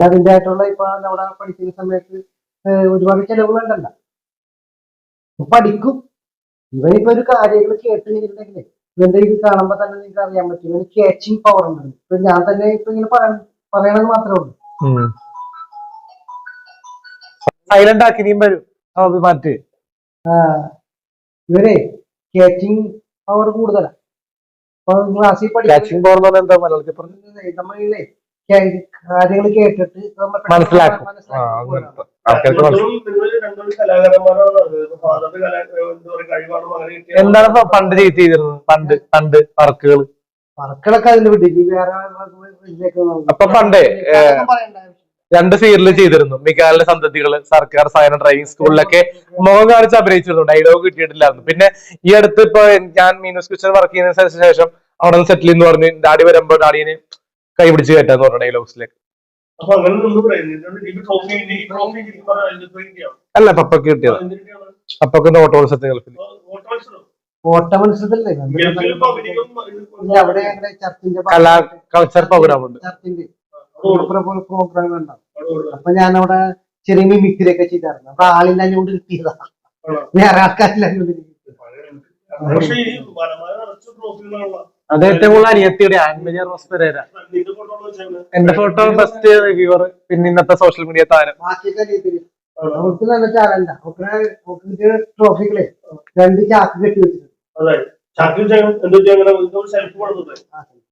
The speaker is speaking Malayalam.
അതിന്റെ ആയിട്ടുള്ള ഇപ്പൊ നമ്മുടെ പഠിക്കുന്ന സമയത്ത് ഒരുപാട് ചെലവുകളുണ്ടല്ല. പഠിക്കും. ഇവനിപ്പോ ഒരു കാര്യങ്ങൾ കേട്ടിട്ടുണ്ടെങ്കിൽ ഇവന്റെ ഇത് കാണുമ്പോ തന്നെ നിങ്ങൾക്ക് അറിയാൻ പറ്റും. ഇവന് ക്യാച്ചിങ് പവർ ഉണ്ട്. ഇപ്പൊ ഞാൻ തന്നെ ഇപ്പൊ ഇങ്ങനെ പറയ പറയണത് മാത്രമേ ഉള്ളൂ. സൈലന്റ് ആക്കി നീ വരും. മാറ്റ്. ഇവരെ ക്യാച്ചിങ് പവർ കൂടുതലാണ് ക്ലാസ്സിൽ പഠിക്കും പവർ എന്താ മലയാളത്തിൽ കാര്യങ്ങൾ കേട്ടിട്ട് നമ്മൾ മനസ്സിലാക്കും. എന്താണ് പണ്ട് ചെയ്ത് ചെയ്തിരുന്നത്? പണ്ട് പണ്ട് വർക്കുകൾ വർക്കുകളൊക്കെ അതിന്റെ വിട്ടി. വേറെ അപ്പൊ പണ്ടേ. രണ്ട് സീരിയൽ ചെയ്തിരുന്നു. മികാലിന്റെ സന്തതികൾ സർക്കാർ സയന ഡ്രൈവിംഗ് സ്കൂളിലൊക്കെ മുഖം കാണിച്ച് അഭിനയിച്ചിരുന്നു. ഡയലോഗ് കിട്ടിയിട്ടില്ലായിരുന്നു. പിന്നെ ഈ അടുത്ത് ഇപ്പൊ ഞാൻ മീനസ് കിച്ചൺ വർക്ക് ചെയ്യുന്ന ശേഷം അവിടെ നിന്ന് സെറ്റിൽ എന്ന് പറഞ്ഞു ഡാഡി വരുമ്പോ ഡാഡിനെ കൈ പിടിച്ച് കയറ്റാന്ന് പറഞ്ഞു ഡയലോഗ്സിലേക്ക് അല്ല പപ്പക്ക് കിട്ടിയത്. പപ്പക്ക് ഓട്ടോ മത്സരത്തിൽ ഗൾഫിൽ. ഓട്ട മത്സരത്തിലല്ലേ? അവിടെ ഞങ്ങളുടെ ചർച്ചിന്റെ കലാ കൾച്ചർ പ്രോഗ്രാം ഉണ്ട്. ചർച്ചിന്റെ പ്രോഗ്രാം ഉണ്ടാവും. അപ്പൊ ഞാനവിടെ അവിടെ ചെറിയ മിമിക്രി ഒക്കെ ചെയ്തായിരുന്നു. അപ്പൊ ആളില്ലാഞ്ഞുകൊണ്ട് കിട്ടിയതാ? വേറെ ആൾക്കാരില്ലാഞ്ഞുകൊണ്ട് കിട്ടിയത് പക്ഷേ ഈ വനമായ നിറച്ച് ട്രോഫികളാണല്ലോ അത് ഏറ്റവും കൂടുതൽ അനിയത്തിയുടെ ആൻമരിയ റോസ് പെരേര ഫോട്ടോ എന്റെ ഫോട്ടോ ഫസ്റ്റ് റിവ്യൂവർ പിന്നെ ഇന്നത്തെ സോഷ്യൽ മീഡിയ താരം. ബാക്കിയൊക്കെ അറിയത്തില്ല അവർക്ക് നല്ല ചാലല്ല അവർക്ക് ട്രോഫികളെ രണ്ട് ചാക്ക് കെട്ടി വെച്ചിട്ടുണ്ട്.